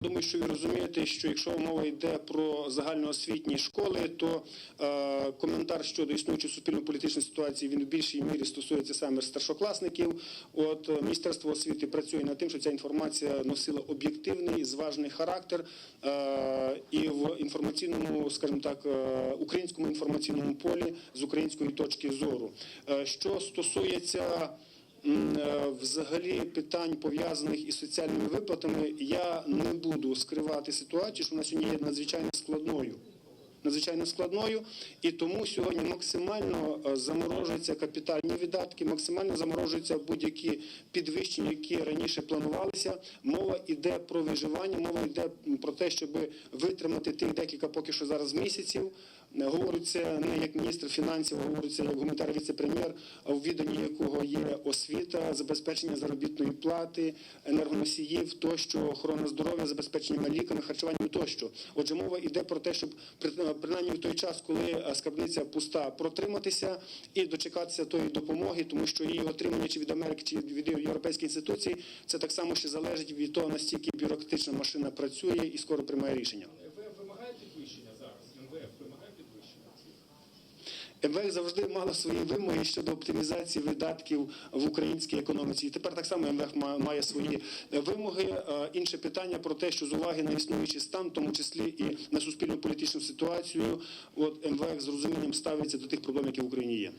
Думаю, що ви розумієте, що якщо мова йде про загальноосвітні школи, то е, коментар щодо існуючої суспільно-політичної ситуації він в більшій мірі стосується саме старшокласників. От е, Міністерство освіти працює над тим, що ця інформація носила об'єктивний, зважений характер е, і в інформаційному, скажімо так, е, українському інформаційному полі з української точки зору. Е, що стосується Взагалі питань пов'язаних із соціальними виплатами я не буду скривати ситуацію, що вона сьогодні є надзвичайно складною. Надзвичайно складною, і тому сьогодні максимально е, заморожуються капітальні видатки, максимально заморожуються будь-які підвищення, які раніше планувалися. Мова йде про виживання, мова йде про те, щоб витримати тих декілька поки що зараз місяців. Говорю це не як міністр фінансів, говорю це як гуманітарний віце-прем'єр, в відданні якого є освіта, забезпечення заробітної плати, енергоносіїв, тощо, охорона здоров'я, забезпечення ліками, харчуванням тощо. Отже, мова йде про те, щоб принаймні в той час, коли е, скарбниця пуста, протриматися і дочекатися тої допомоги, тому що її отримання чи від Америки, чи від європейських інституцій, це так само ще залежить від того, настільки бюрократична машина працює і скоро приймає рішення. МВФ вимагає підвищення зараз? МВФ вимагає підвищення? МВФ завжди мала свої вимоги щодо оптимізації видатків в українській економіці. І тепер так само МВФ має свої вимоги. Е, Інше питання про те, що з уваги на існуючий стан, в тому числі і на суспільно-політичну ситуацію, от МВФ з розумінням ставиться до тих проблем, які в Україні є.